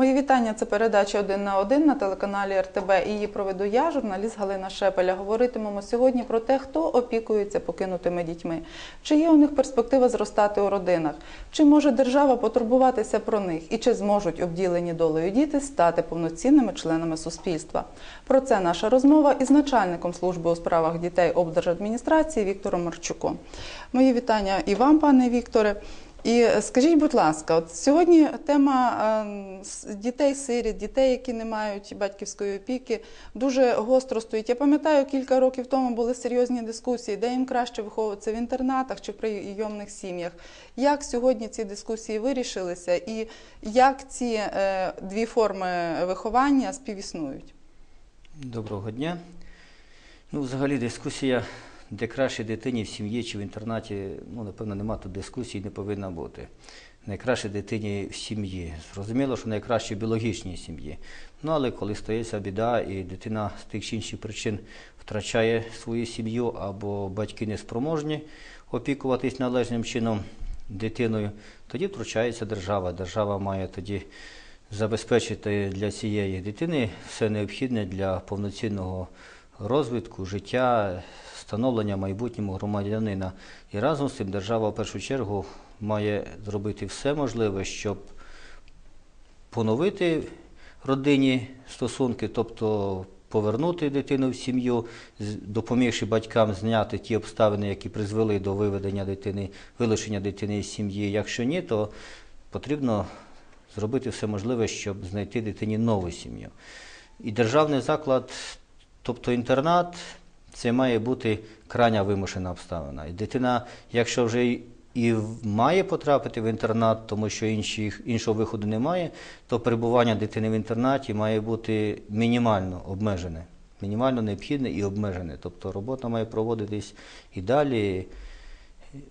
Мої вітання. Це передача один на один на телеканалі РТБ. Її проведу я, журналіст Галина Шепеля. Говоритимемо сьогодні про те, хто опікується покинутими дітьми, чи є у них перспектива зростати у родинах, чи може держава потурбуватися про них, і чи зможуть обділені долею діти стати повноцінними членами суспільства. Про це наша розмова із начальником служби у справах дітей облдержадміністрації Віктором Марчуком. Мої вітання і вам, пане Вікторе. І скажіть, будь ласка, от сьогодні тема е, с- дітей-сиріт, дітей, які не мають батьківської опіки, дуже гостро стоїть. Я пам'ятаю, кілька років тому були серйозні дискусії, де їм краще виховуватися в інтернатах чи в прийомних сім'ях. Як сьогодні ці дискусії вирішилися, і як ці е, дві форми виховання співіснують? Доброго дня. Ну, взагалі, дискусія, де краще дитині в сім'ї чи в інтернаті, ну, напевно, нема тут дискусії, не повинна бути. Найкраще дитині в сім'ї. Зрозуміло, що найкраще в біологічній сім'ї. Ну, але коли стається біда і дитина з тих чи інших причин втрачає свою сім'ю або батьки не спроможні опікуватись належним чином дитиною, тоді втручається держава. Держава має тоді забезпечити для цієї дитини все необхідне для повноцінного розвитку, життя, становлення майбутнього громадянина. І разом з цим держава в першу чергу має зробити все можливе, щоб поновити родині стосунки, тобто повернути дитину в сім'ю, допомігши батькам зняти ті обставини, які призвели до виведення дитини, вилучення дитини з сім'ї. Якщо ні, то потрібно зробити все можливе, щоб знайти дитині нову сім'ю. І державний заклад, тобто інтернат, це має бути крайня вимушена обставина. І дитина, якщо вже і має потрапити в інтернат, тому що інших, іншого виходу немає, то перебування дитини в інтернаті має бути мінімально обмежене, мінімально необхідне і обмежене. Тобто робота має проводитись і далі,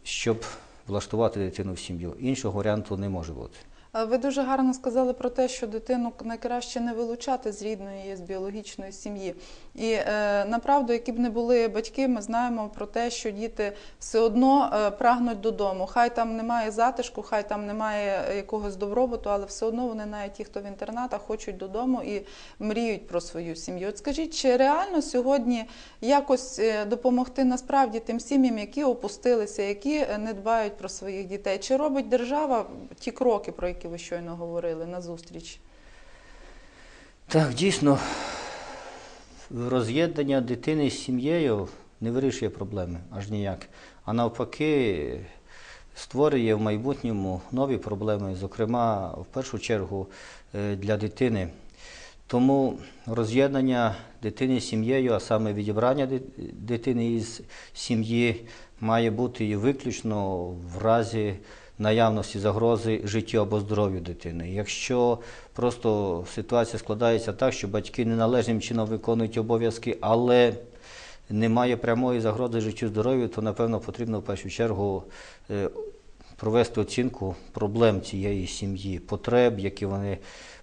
щоб влаштувати дитину в сім'ю. Іншого варіанту не може бути. Ви дуже гарно сказали про те, що дитину найкраще не вилучати з рідної, з біологічної сім'ї. І е, направду, які б не були батьки, ми знаємо про те, що діти все одно е, прагнуть додому. Хай там немає затишку, хай там немає е, якогось добробуту, але все одно вони, навіть ті, хто в інтернатах, хочуть додому і мріють про свою сім'ю. От скажіть, чи реально сьогодні якось допомогти насправді тим сім'ям, які опустилися, які не дбають про своїх дітей? Чи робить держава ті кроки, про які ви щойно говорили, на зустріч? Так, дійсно, роз'єднання дитини з сім'єю не вирішує проблеми аж ніяк. А навпаки, створює в майбутньому нові проблеми, зокрема, в першу чергу е, для дитини. Тому роз'єднання дитини з сім'єю, а саме відібрання дитини із сім'ї, має бути і виключно в разі наявності загрози життю або здоров'ю дитини. Якщо просто ситуація складається так, що батьки неналежним чином виконують обов'язки, але немає прямої загрози життю здоров'ю, то напевно потрібно в першу чергу е, провести оцінку проблем цієї сім'ї, потреб, які вони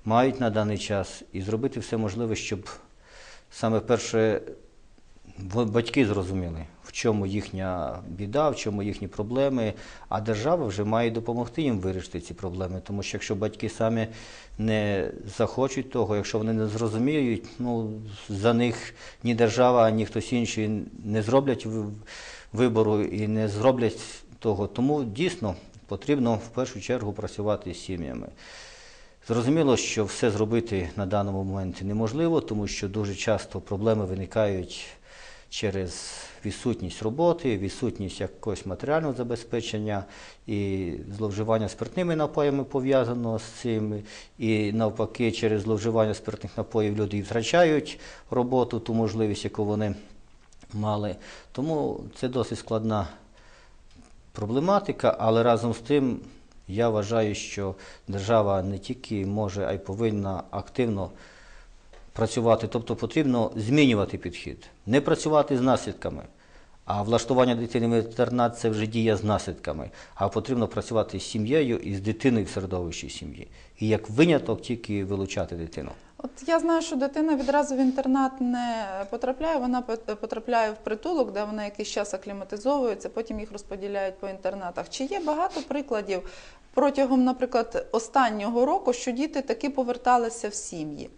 мають на даний час, і зробити все можливе, щоб саме перше батьки зрозуміли, в чому їхня біда, в чому їхні проблеми, а держава вже має допомогти їм вирішити ці проблеми. Тому що якщо батьки самі не захочуть того, якщо вони не зрозуміють, ну за них ні держава, ні хтось інший не зроблять вибору і не зроблять того. Тому дійсно потрібно в першу чергу працювати з сім'ями. Зрозуміло, що все зробити на даному моменті неможливо, тому що дуже часто проблеми виникають через відсутність роботи, відсутність якогось матеріального забезпечення і зловживання спиртними напоями пов'язано з цим. І навпаки, через зловживання спиртних напоїв люди втрачають роботу, ту можливість, яку вони мали. Тому це досить складна проблематика, але разом з тим я вважаю, що держава не тільки може, а й повинна активно працювати, тобто потрібно змінювати підхід, не працювати з наслідками, А влаштування дитини в інтернат це вже дія з наслідками. А потрібно працювати з сім'єю і з дитиною в середовищі сім'ї. І як виняток тільки вилучати дитину. От я знаю, що дитина відразу в інтернат не потрапляє, вона пот- потрапляє в притулок, де вона якийсь час акліматизовується, потім їх розподіляють по інтернатах. Чи є багато прикладів протягом, наприклад, останнього року, що діти таки поверталися в сім'ї?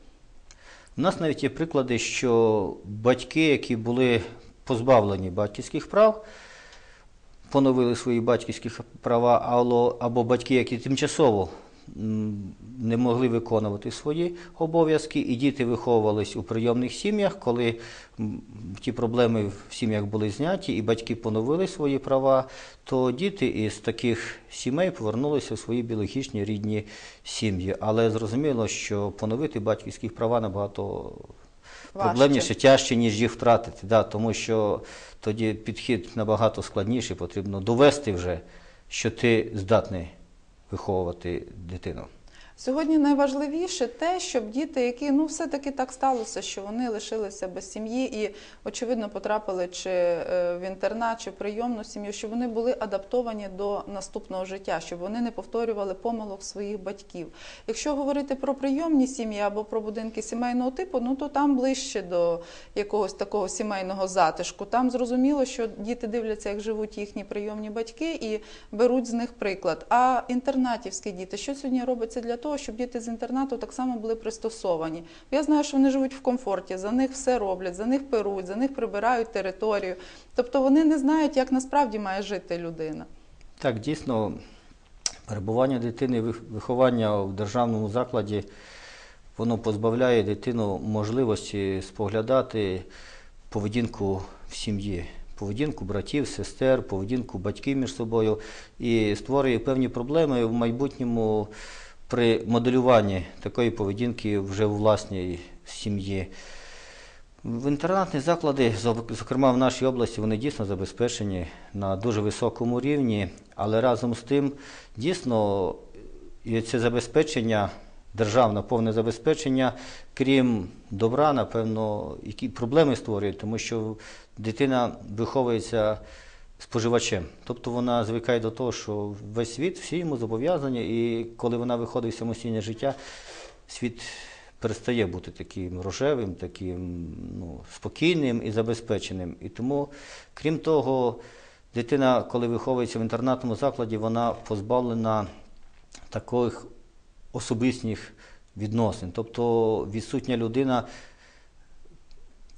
У нас навіть є приклади, що батьки, які були позбавлені батьківських прав, поновили свої батьківські права, або, батьки, які тимчасово не могли виконувати свої обов'язки, і діти виховувались у прийомних сім'ях, коли ті проблеми в сім'ях були зняті, і батьки поновили свої права, то діти із таких сімей повернулися в свої біологічні рідні сім'ї. Але зрозуміло, що поновити батьківські права набагато проблемніше, тяжче, ніж їх втратити. Да, тому що тоді підхід набагато складніший, потрібно довести вже, що ти здатний виховувати дитину. Сьогодні найважливіше те, щоб діти, які ну все-таки так сталося, що вони лишилися без сім'ї і, очевидно, потрапили чи е, в інтернат, чи в прийомну сім'ю, щоб вони були адаптовані до наступного життя, щоб вони не повторювали помилок своїх батьків. Якщо говорити про прийомні сім'ї або про будинки сімейного типу, ну то там ближче до якогось такого сімейного затишку. Там зрозуміло, що діти дивляться, як живуть їхні прийомні батьки, і беруть з них приклад. А інтернатівські діти, що сьогодні робиться для того, щоб діти з інтернату так само були пристосовані? Я знаю, що вони живуть в комфорті, за них все роблять, за них перуть, за них прибирають територію. Тобто вони не знають, як насправді має жити людина. Так, дійсно, перебування дитини, виховання в державному закладі, воно позбавляє дитину можливості споглядати поведінку в сім'ї, поведінку братів, сестер, поведінку батьків між собою і створює певні проблеми в майбутньому при моделюванні такої поведінки вже у власній сім'ї. В інтернатні заклади, зокрема в нашій області, вони дійсно забезпечені на дуже високому рівні, але разом з тим дійсно це забезпечення, державне повне забезпечення, крім добра, напевно, які проблеми створює, тому що дитина виховується споживачем. Тобто вона звикає до того, що весь світ, всі йому зобов'язані, і коли вона виходить в самостійне життя, світ перестає бути таким рожевим, таким ну, спокійним і забезпеченим. І тому, крім того, дитина, коли виховується в інтернатному закладі, вона позбавлена таких особистих відносин. Тобто відсутня людина,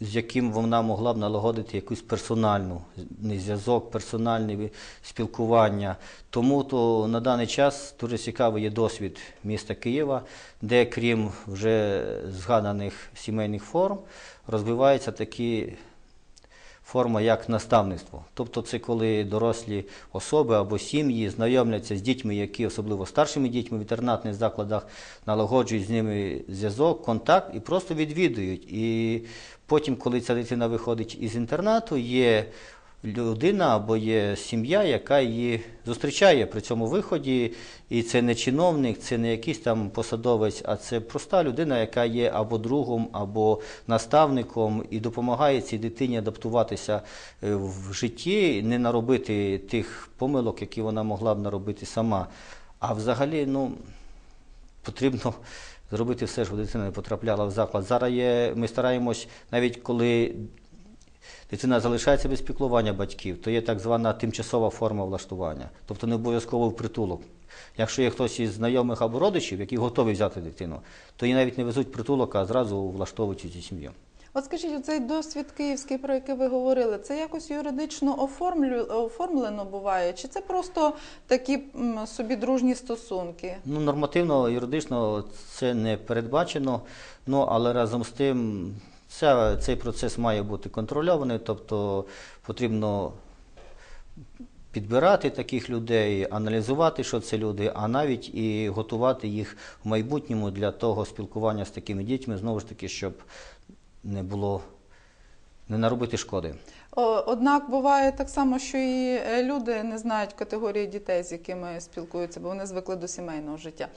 з яким вона могла б налагодити якусь персональну зв'язок, персональне спілкування. Тому то на даний час дуже цікавий є досвід міста Києва, де крім вже згаданих сімейних форм розвиваються такі форма як наставництво. Тобто це коли дорослі особи або сім'ї знайомляться з дітьми, які особливо старшими дітьми в інтернатних закладах, налагоджують з ними зв'язок, контакт і просто відвідують. І потім, коли ця дитина виходить із інтернату, є людина або є сім'я, яка її зустрічає при цьому виході. І це не чиновник, це не якийсь там посадовець, а це проста людина, яка є або другом, або наставником, і допомагає цій дитині адаптуватися е, в житті, не наробити тих помилок, які вона могла б наробити сама. А взагалі, ну потрібно зробити все, щоб дитина не потрапляла в заклад. Зараз є, ми стараємось, навіть коли дитина залишається без піклування батьків, то є так звана тимчасова форма влаштування, тобто не обов'язково в притулок. Якщо є хтось із знайомих або родичів, які готові взяти дитину, то її навіть не везуть притулок, а зразу влаштовують цю сім'ю. От скажіть, цей досвід київський, про який ви говорили, це якось юридично оформлю, оформлено буває? Чи це просто такі собі дружні стосунки? Ну, нормативно, юридично це не передбачено, ну, але разом з тим ця, цей процес має бути контрольований, тобто потрібно підбирати таких людей, аналізувати, що це люди, а навіть і готувати їх в майбутньому для того спілкування з такими дітьми, знову ж таки, щоб не було, не наробити шкоди. Однак буває так само, що і е, люди не знають категорії дітей, з якими спілкуються, бо вони звикли до сімейного життя.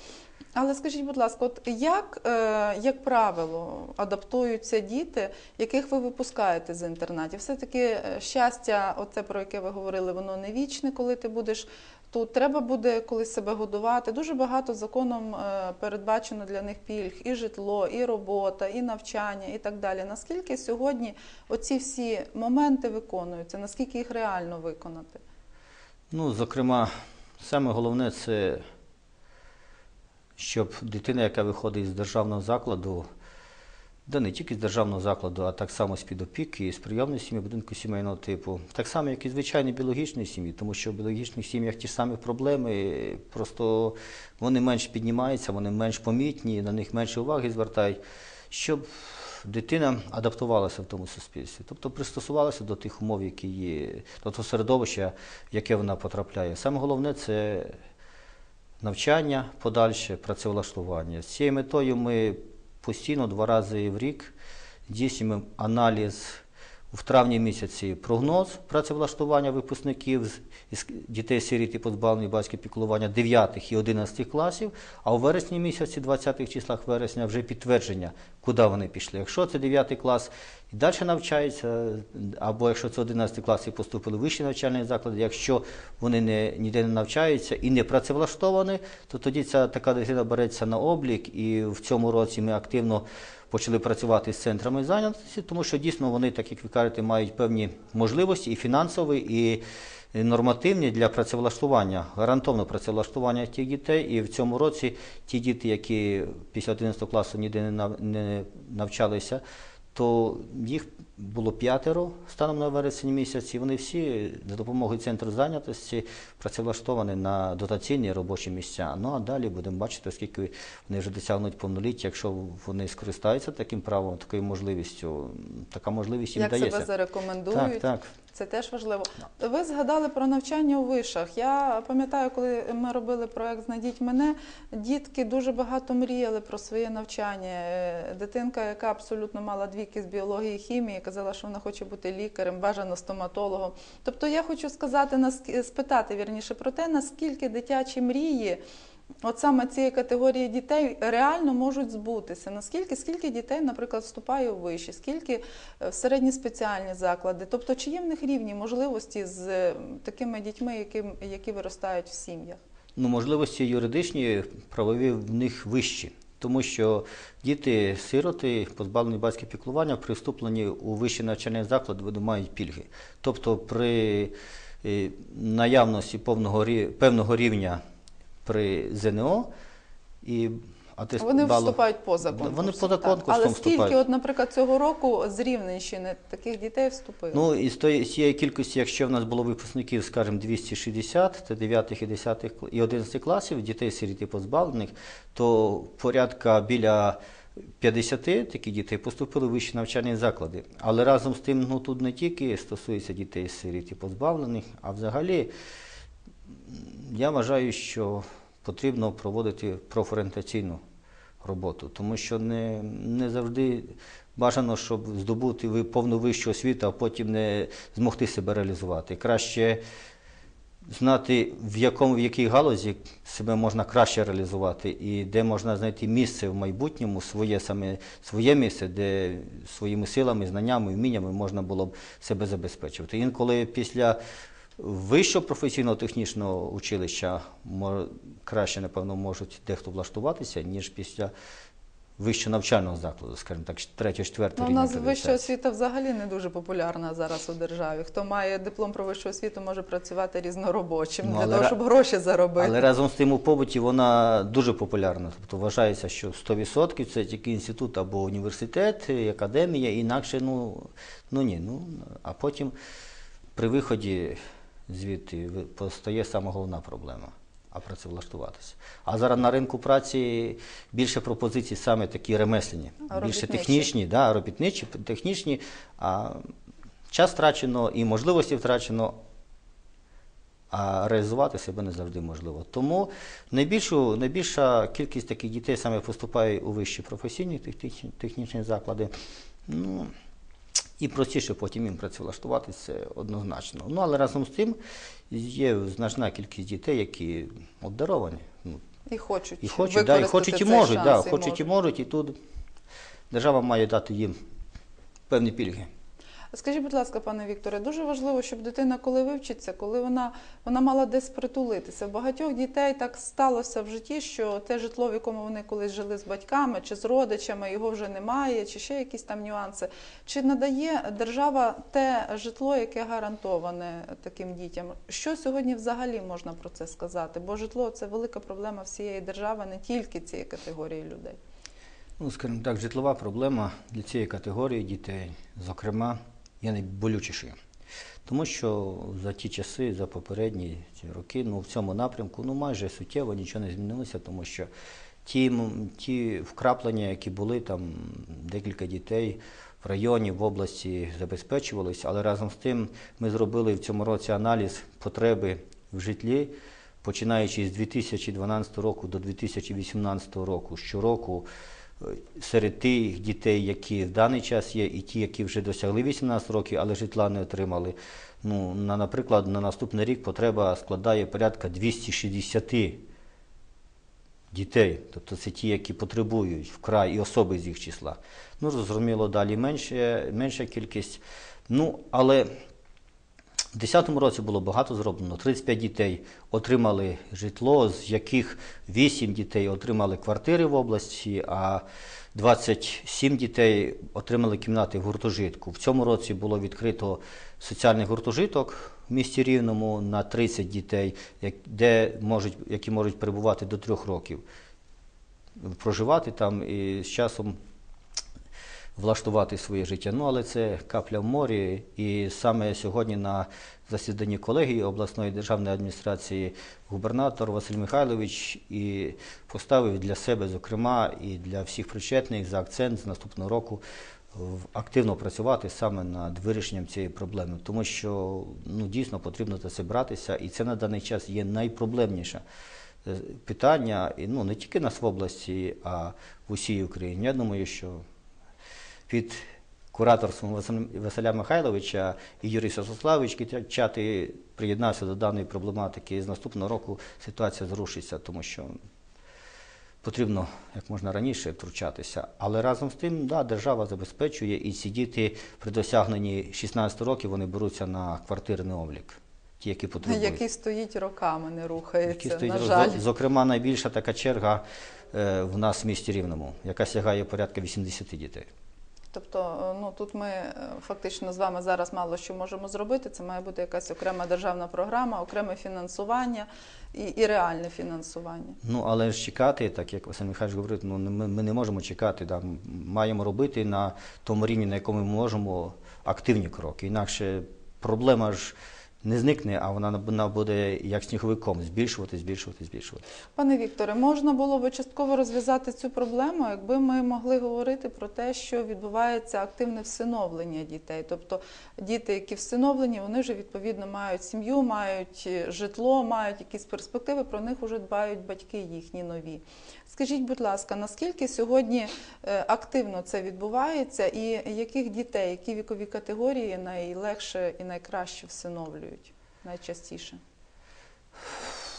Але скажіть, будь ласка, от як, е, як правило, адаптуються діти, яких ви випускаєте з інтернатів? Все-таки е, щастя, оце про яке ви говорили, воно не вічне, коли ти будеш тут. Треба буде колись себе годувати. Дуже багато законом е, передбачено для них пільг і житло, і робота, і навчання, і так далі. Наскільки сьогодні оці всі моменти виконуються? Наскільки їх реально виконати? Ну, зокрема, саме головне це, щоб дитина, яка виходить з державного закладу, да не тільки з державного закладу, а так само з-під опіки, з прийомної сім'ї, будинку сімейного типу, так само, як і звичайні біологічної сім'ї, тому що в біологічних сім'ях ті самі проблеми, просто вони менш піднімаються, вони менш помітні, на них менше уваги звертають, щоб дитина адаптувалася в тому суспільстві, тобто пристосувалася до тих умов, які є, до того середовища, в яке вона потрапляє. Саме головне це навчання, подальше працевлаштування. З цією метою ми постійно два рази в рік здійснюємо аналіз в травні місяці прогноз працевлаштування випускників з дітей сиріт і позбавлених батьків піклування 9 і 11 класів, а у вересні місяці, 20-х числах вересня, вже підтвердження, куди вони пішли. Якщо це 9 клас і далі навчаються, або якщо це 11 клас і поступили в вищі навчальні заклади, якщо вони не, ніде не навчаються і не працевлаштовані, то тоді ця така дитина береться на облік, і в цьому році ми активно почали працювати з центрами зайнятості, тому що дійсно вони, так як ви кажете, мають певні можливості і фінансові, і нормативні для працевлаштування, гарантовно працевлаштування тих дітей. І в цьому році ті діти, які після 11 класу ніде не навчалися, то їх було п'ятеро станом на вересень місяць, і вони всі за допомогою центру зайнятості працевлаштовані на дотаційні робочі місця. Ну а далі будемо бачити, оскільки вони вже досягнуть повноліття, якщо вони скористаються таким правом, такою можливістю, така можливість їм Як дається. себе зарекомендують? Так, так. Це теж важливо. Ви згадали про навчання у вишах. Я пам'ятаю, коли ми робили проект Знайдіть мене, дітки дуже багато мріяли про своє навчання. Е, Дитинка, яка абсолютно мала двійки з біології і хімії, казала, що вона хоче бути лікарем, бажано стоматологом. Тобто я хочу сказати, спитати вірніше про те, наскільки дитячі мрії. От саме цієї категорії дітей реально можуть збутися. Наскільки скільки дітей, наприклад, вступає у виші, скільки е, в середні спеціальні заклади? Тобто, чи є в них рівні можливості з е, такими дітьми, які, які виростають в сім'ях? Ну, можливості юридичні, правові в них вищі, тому що діти сироти, позбавлені батьків піклування, при вступленні у вищий навчальний заклад вони мають пільги. Тобто при е, наявності повного, певного рівня при ЗНО і атест Вони балу- вступають поза Вони конкурсом. поза конкурсом Але скільки, вступають. от, наприклад, цього року з Рівненщини таких дітей вступило? Ну, із тої- з цієї кількості, якщо в нас було випускників, скажімо, 260, це 9 і 10 і 11 класів, дітей сиріт і позбавлених, то порядка біля 50 таких дітей поступили в вищі навчальні заклади. Але разом з тим, ну тут не тільки стосується дітей сиріт і позбавлених, а взагалі я вважаю, що потрібно проводити профорієнтаційну роботу, тому що не, не завжди бажано, щоб здобути повну вищу освіту, а потім не змогти себе реалізувати. Краще знати, в якому в якій галузі себе можна краще реалізувати, і де можна знайти місце в майбутньому, своє саме своє місце, де своїми силами, знаннями, вміннями можна було б себе забезпечувати. Інколи після вищого професійного технічного училища краще, напевно, можуть дехто влаштуватися, ніж після вищого навчального закладу, скажімо так, третього, четвертого Ну, у нас вища освіта взагалі не дуже популярна зараз у державі. Хто має диплом про вищу освіту, може працювати різноробочим Ну, для того, щоб гроші заробити. Але разом з тим у побуті вона дуже популярна. Тобто вважається, що 100% це тільки інститут або університет, і академія, інакше ну, ну ні. Ну, а потім при виході звідти постає сама головна проблема. А працевлаштуватися. А зараз на ринку праці більше пропозицій саме такі ремесленні, більше технічні, да, робітничі, технічні, а час втрачено і можливості втрачено, а реалізувати себе не завжди можливо. Тому найбільшу, найбільша кількість таких дітей саме поступає у вищі професійні технічні, технічні заклади. Ну, І простіше потім їм працевлаштуватися однозначно. Ну але разом з тим є значна кількість дітей, які обдаровані. Ну, І хочуть і хочуть, да, і хочуть і можуть, шанс, да, і хочуть і можуть, і тут держава має дати їм певні пільги. Скажіть, будь ласка, пане Вікторе, дуже важливо, щоб дитина, коли вивчиться, коли вона, вона мала десь притулитися. В багатьох дітей так сталося в житті, що те житло, в якому вони колись жили з батьками чи з родичами, його вже немає, чи ще якісь там нюанси. Чи надає держава те житло, яке гарантоване таким дітям? Що сьогодні взагалі можна про це сказати? Бо житло це велика проблема всієї держави, не тільки цієї категорії людей. Ну, скажімо так, житлова проблема для цієї категорії дітей, зокрема, є найболючішою. Тому що за ті часи, за попередні ці роки, ну в цьому напрямку ну майже суттєво нічого не змінилося, тому що ті, ті вкраплення, які були там декілька дітей в районі, в області забезпечувалися, але разом з тим ми зробили в цьому році аналіз потреби в житлі, починаючи з 2012 року до 2018 року. Щороку серед тих дітей, які в даний час є, і ті, які вже досягли 18 років, але житла не отримали. Ну, на, наприклад, на наступний рік потреба складає порядка 260 дітей, тобто це ті, які потребують вкрай і особи з їх числа. Ну, зрозуміло, далі менше, менша кількість. Ну, але в 2010 році було багато зроблено. 35 дітей отримали житло, з яких 8 дітей отримали квартири в області, а 27 дітей отримали кімнати в гуртожитку. В цьому році було відкрито соціальний гуртожиток в місті Рівному на 30 дітей, де можуть, які можуть перебувати до трьох років, проживати там і з часом влаштувати своє життя. Ну, але це капля в морі. І саме сьогодні на засіданні колегії обласної державної адміністрації губернатор Василь Михайлович і поставив для себе, зокрема, і для всіх причетних за акцент з наступного року активно працювати саме над вирішенням цієї проблеми, тому що ну, дійсно потрібно за це братися, і це на даний час є найпроблемніше е, питання, ну, не тільки нас в області, а в усій Україні. Я думаю, що під кураторством Василя Михайловича і Юрій Святославович Кичати приєднався до даної проблематики. І з наступного року ситуація зрушиться, тому що потрібно як можна раніше втручатися. Але разом з тим, да, держава забезпечує, і ці діти при досягненні 16 років вони беруться на квартирний облік, ті, які потребують. Який стоїть роками, не рухається, Які стоїть на жаль. Зокрема, найбільша така черга е, в нас в місті Рівному, яка сягає порядка 80 дітей. Тобто, е, ну тут ми е, фактично з вами зараз мало що можемо зробити. Це має бути якась окрема державна програма, окреме фінансування і, і реальне фінансування. Ну, але ж чекати, так як Василь Михайлович говорить, ну, ми, ми не можемо чекати, да, маємо робити на тому рівні, на якому ми можемо активні кроки. Інакше проблема ж не зникне, а вона буде як сніговиком збільшувати, збільшувати, збільшувати. Пане Вікторе, можна було би частково розв'язати цю проблему, якби ми могли говорити про те, що відбувається активне всиновлення дітей. Тобто діти, які всиновлені, вони вже відповідно мають сім'ю, мають е, житло, мають якісь перспективи, про них вже дбають батьки їхні нові. Скажіть, будь ласка, наскільки сьогодні е, активно це відбувається, і яких дітей, які вікові категорії найлегше і найкраще всиновлюють найчастіше?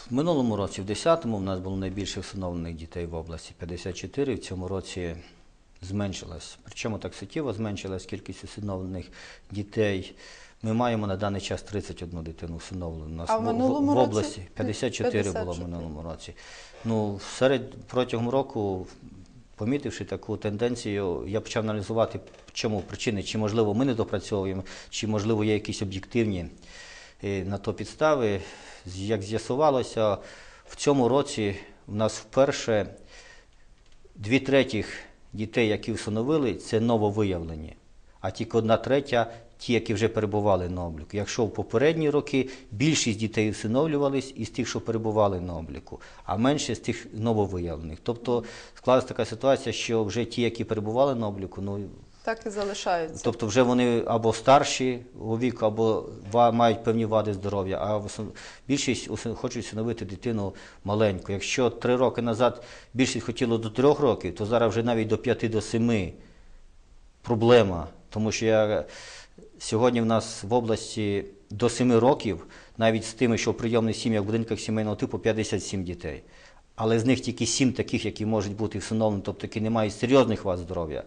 В минулому році, в 10-му, в нас було найбільше встановлених дітей в області 54. В цьому році зменшилась. Причому так суттєво зменшилась кількість усиновлених дітей. Ми маємо на даний час 31 дитину всиновлену. У нас А в минулому в році? області 54, було 54. в минулому році. Ну, серед протягом року, помітивши таку тенденцію, я почав аналізувати, чому причини, чи можливо ми не допрацьовуємо, чи можливо є якісь об'єктивні е, на то підстави. Як з'ясувалося, в цьому році в нас вперше дві третіх дітей, які встановили, це нововиявлені, а тільки одна третя ті, які вже перебували на обліку. Якщо в попередні роки більшість дітей усиновлювались із тих, що перебували на обліку, а менше з тих нововиявлених. Тобто склалася така ситуація, що вже ті, які перебували на обліку, ну Так і залишаються. Тобто вже вони або старші у віку, або мають певні вади здоров'я, а основ- більшість хочуть усиновити дитину маленьку. Якщо три роки назад більшість хотіло до трьох років, то зараз вже навіть до п'яти, до семи проблема. Тому що я, сьогодні в нас в області до 7 років, навіть з тими, що в прийомних сім'ях в будинках сімейного типу 57 дітей. Але з них тільки 7 таких, які можуть бути всиновлені, тобто які не мають серйозних вас здоров'я.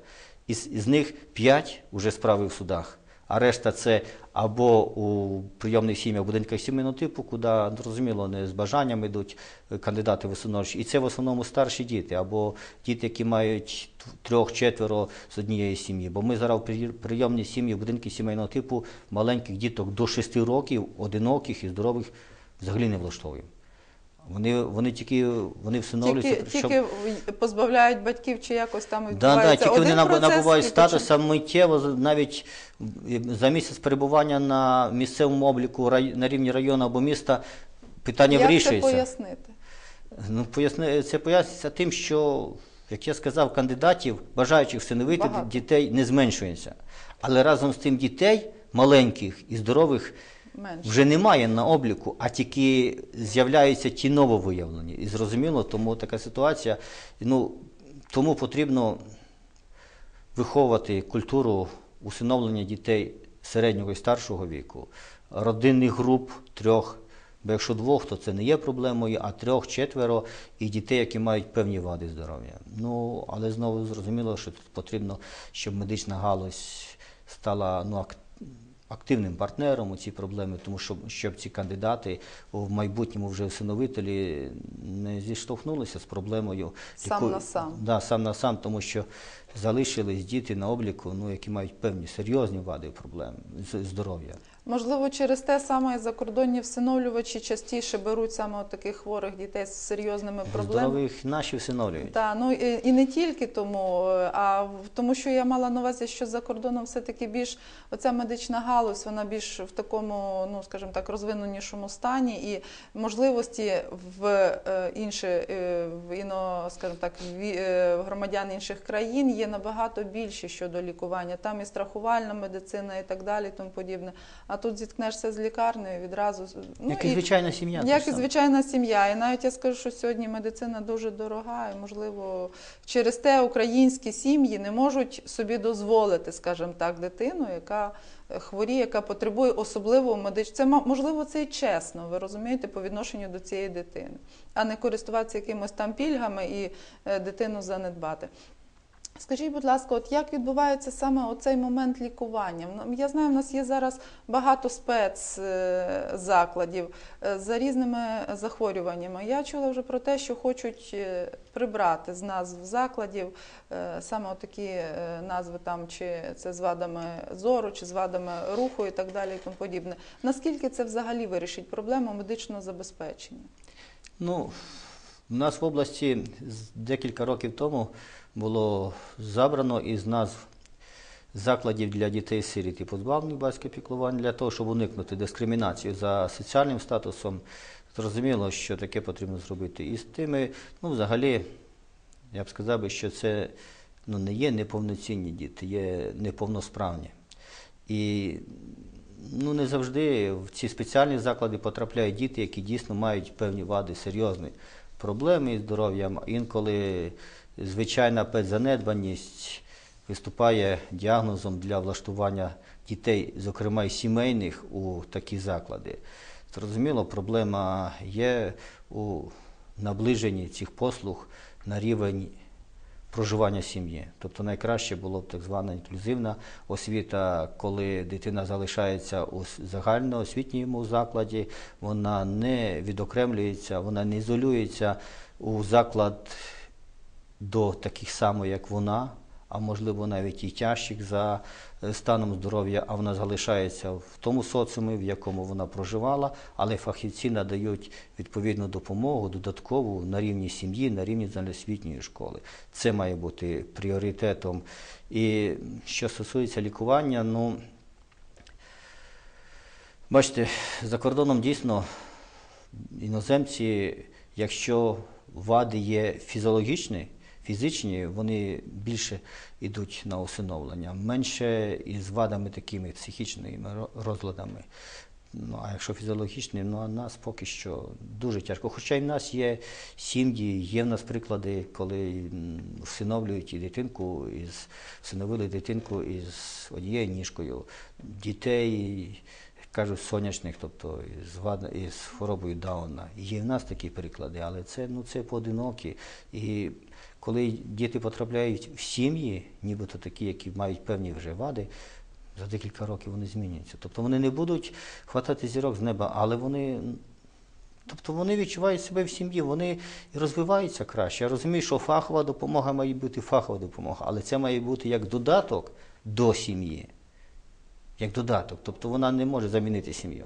Із, із них 5 вже справи в судах. А решта це або у прийомних сім'ях будинках сімейного типу, куди, зрозуміло, не з бажанням йдуть е, кандидати в усиновлювачі. І це в основному старші діти, або діти, які мають трьох-четверо з однієї сім'ї. Бо ми зараз в при- прийомній сім'ї, в будинки сімейного типу маленьких діток до 6 років, одиноких і здорових взагалі не влаштовуємо. Вони, вони тільки вони всиновлюються, Тільки, щоб- тільки позбавляють батьків чи якось там Да, відбувається да, тільки вони один набу- процес набувають статуса миттєво, навіть за місяць перебування на місцевому обліку на рівні району або міста питання Як це вирішується. пояснити? Ну, поясни, це пояснюється тим, що, як я сказав, кандидатів, бажаючих всиновити дітей не зменшується. Але разом з тим дітей маленьких і здорових Менше. вже немає на обліку, а тільки з'являються ті нововиявлені. І зрозуміло, тому така ситуація. Ну, тому потрібно виховувати культуру усиновлення дітей середнього і старшого віку, родинних груп трьох. Бо якщо двох, то це не є проблемою, а трьох, четверо і дітей, які мають певні вади здоров'я. Ну, але знову зрозуміло, що тут потрібно, щоб медична галузь стала ну, ак- активним партнером у цій проблемі, тому що щоб ці кандидати в майбутньому вже усиновителі не зіштовхнулися з проблемою Сам яку- на сам. Да, сам на сам, тому що залишились діти на обліку, ну, які мають певні серйозні вади і проблеми з- здоров'я. Можливо, через те саме закордонні всиновлювачі частіше беруть саме от таких хворих дітей з серйозними проблемами. Здорових наші всиновлюють. Так, ну і, і не тільки тому, а в- тому, що я мала на увазі, що за кордоном все-таки більш оця медична галузь, вона більш в такому, ну скажімо так, розвиненішому стані, і можливості в е, інші, е, в іно, скажімо так, ві- е, громадян інших країн є набагато більші щодо лікування. Там і страхувальна медицина, і так далі, і тому подібне. А тут зіткнешся з лікарнею відразу. Ну, як і звичайна сім'я. як і звичайна сім'я. І навіть я скажу, що сьогодні медицина дуже дорога, і можливо через те українські сім'ї не можуть собі дозволити, скажімо так, дитину, яка е, хворіє, яка потребує особливого медичного. Це можливо це і чесно, ви розумієте, по відношенню до цієї дитини, а не користуватися якимось там пільгами і е, дитину занедбати. Скажіть, будь ласка, от як відбувається саме оцей момент лікування? Ну, Я знаю, в нас є зараз багато спецзакладів е, за різними захворюваннями. Я чула вже про те, що хочуть е, прибрати з назв закладів е, саме такі назви, там, чи це з вадами зору, чи з вадами руху і так далі, і тому подібне. Наскільки це взагалі вирішить проблему медичного забезпечення? Ну, у нас в області декілька років тому було забрано із назв закладів для дітей сиріт і позбавлених батьківського піклування для того, щоб уникнути дискримінації за соціальним статусом. Зрозуміло, що таке потрібно зробити. І з тими, ну, взагалі, я б сказав що це ну, не є неповноцінні діти, є неповносправні. І ну, не завжди в ці спеціальні заклади потрапляють діти, які дійсно мають певні вади, серйозні проблеми із здоров'ям. Інколи звичайна педзанедбаність виступає діагнозом для влаштування дітей, зокрема і сімейних, у такі заклади. Зрозуміло, проблема є у наближенні цих послуг на рівень проживання сім'ї. Тобто найкраще було б так звана інклюзивна освіта, коли дитина залишається у загальноосвітньому закладі, вона не відокремлюється, вона не ізолюється у заклад до таких само, як вона, а можливо навіть і тяжчих за е, станом здоров'я, а вона залишається в тому соціумі, в якому вона проживала, але фахівці надають відповідну допомогу додаткову на рівні сім'ї, на рівні загальноосвітньої школи. Це має бути пріоритетом. І що стосується лікування, ну бачите, за кордоном дійсно іноземці, якщо вади є фізіологічні, фізичні, вони більше йдуть на усиновлення, менше із вадами такими психічними розладами. Ну, а якщо фізіологічний, ну а нас поки що дуже тяжко. Хоча й в нас є сім'ї, є в нас приклади, коли всиновлюють і дитинку, із, всиновили дитинку із однією ніжкою. Дітей, кажуть, сонячних, тобто із, вад- із хворобою Дауна. Є в нас такі приклади, але це, ну, це поодинокі. І коли діти потрапляють в сім'ї, нібито такі, які мають певні вже вади, за декілька років вони змінюються. Тобто вони не будуть хватати зірок з неба, але вони. Тобто вони відчувають себе в сім'ї, вони розвиваються краще. Я розумію, що фахова допомога має бути фахова допомога, але це має бути як додаток до сім'ї. Як додаток. Тобто вона не може замінити сім'ю.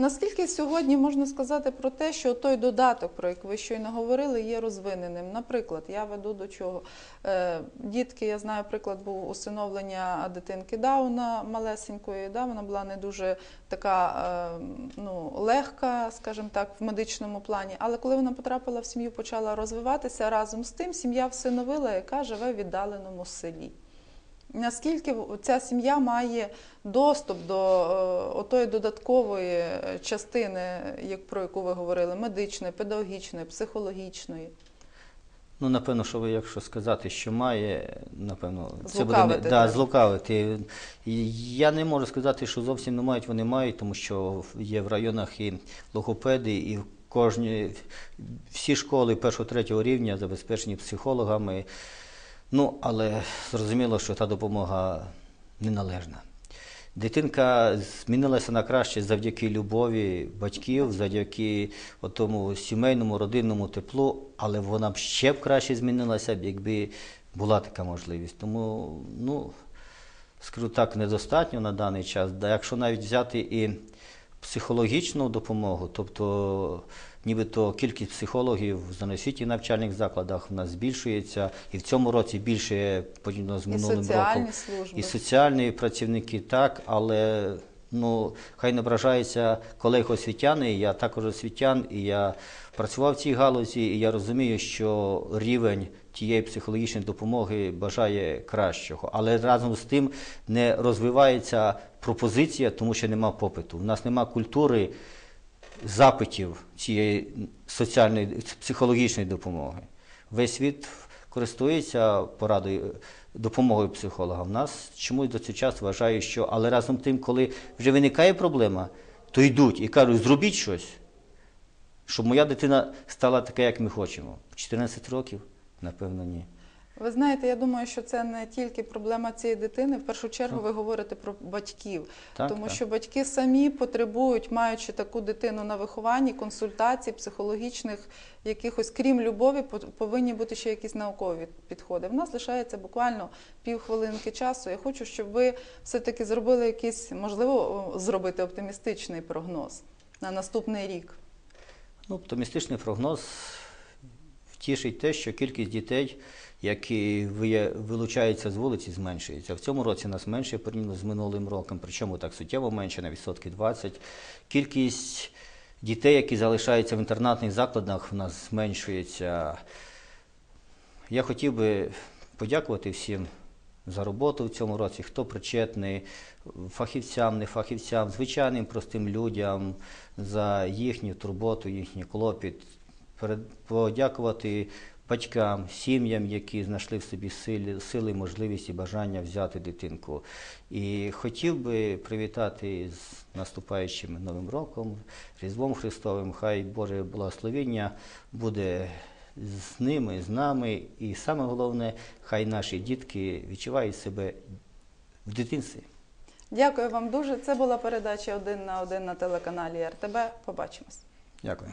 Наскільки сьогодні можна сказати про те, що той додаток, про який ви щойно говорили, є розвиненим? Наприклад, я веду до чого. Е, Дітки, я знаю, приклад був усиновлення дитинки Дауна малесенької. Да? Вона була не дуже така е, ну, легка, скажімо так, в медичному плані. Але коли вона потрапила в сім'ю, почала розвиватися разом з тим, сім'я всиновила, яка живе в віддаленому селі. Наскільки ця сім'я має доступ до е, отої додаткової частини, як про яку ви говорили, медичної, педагогічної, психологічної? Ну, напевно, що ви, якщо сказати, що має, напевно, це буде да, злукавити. Я не можу сказати, що зовсім не мають, вони мають, тому що є в районах і логопеди, і в кожній всі школи першого-третього рівня забезпечені психологами. Ну, але зрозуміло, що та допомога неналежна. Дитинка змінилася на краще завдяки любові батьків, завдяки тому сімейному, родинному теплу, але вона б ще б краще змінилася якби була така можливість. Тому, ну, скажу так, недостатньо на даний час. Якщо навіть взяти і психологічну допомогу, тобто нібито кількість психологів в заносвіті навчальних закладах в нас збільшується, і в цьому році більше подібно з І минулим соціальні роком. служби. І соціальні працівники так, але ну, хай не ображаються колеги освітяни, я також освітян, і я працював в цій галузі, і я розумію, що рівень тієї психологічної допомоги бажає кращого. Але разом з тим не розвивається пропозиція, тому що нема попиту. У нас нема культури запитів цієї соціальної психологічної допомоги. Весь світ користується порадою допомогою психолога. В нас чомусь до цього часу вважають, що але разом тим, коли вже виникає проблема, то йдуть і кажуть, зробіть щось, щоб моя дитина стала така, як ми хочемо. В 14 років, напевно, ні. Ви знаєте, я думаю, що це не тільки проблема цієї дитини. В першу чергу ви говорите про батьків, Так, тому так. що батьки самі потребують, маючи таку дитину на вихованні, консультацій, психологічних якихось, крім любові, по- повинні бути ще якісь наукові підходи. В нас лишається буквально півхвилинки часу. Я хочу, щоб ви все-таки зробили якийсь, можливо, зробити оптимістичний прогноз на наступний рік. Ну, оптимістичний прогноз втішить те, що кількість дітей, які вилучаються з вулиці, зменшується. В цьому році нас менше порівняно з минулим роком, причому так суттєво менше, на відсотки 20. Кількість дітей, які залишаються в інтернатних закладах, в нас зменшується. Я хотів би подякувати всім за роботу в цьому році, хто причетний, фахівцям, не фахівцям, звичайним простим людям за їхню турботу, їхній клопіт. Подякувати батькам, сім'ям, які знайшли в собі сили, сили, можливість і бажання взяти дитинку. І хотів би привітати з наступаючим Новим роком, Різдвом Христовим. Хай Боже благословіння буде з ними, з нами. І саме головне, хай наші дітки відчувають себе в дитинстві. Дякую вам дуже. Це була передача один на один на телеканалі РТБ. Побачимось. Дякую.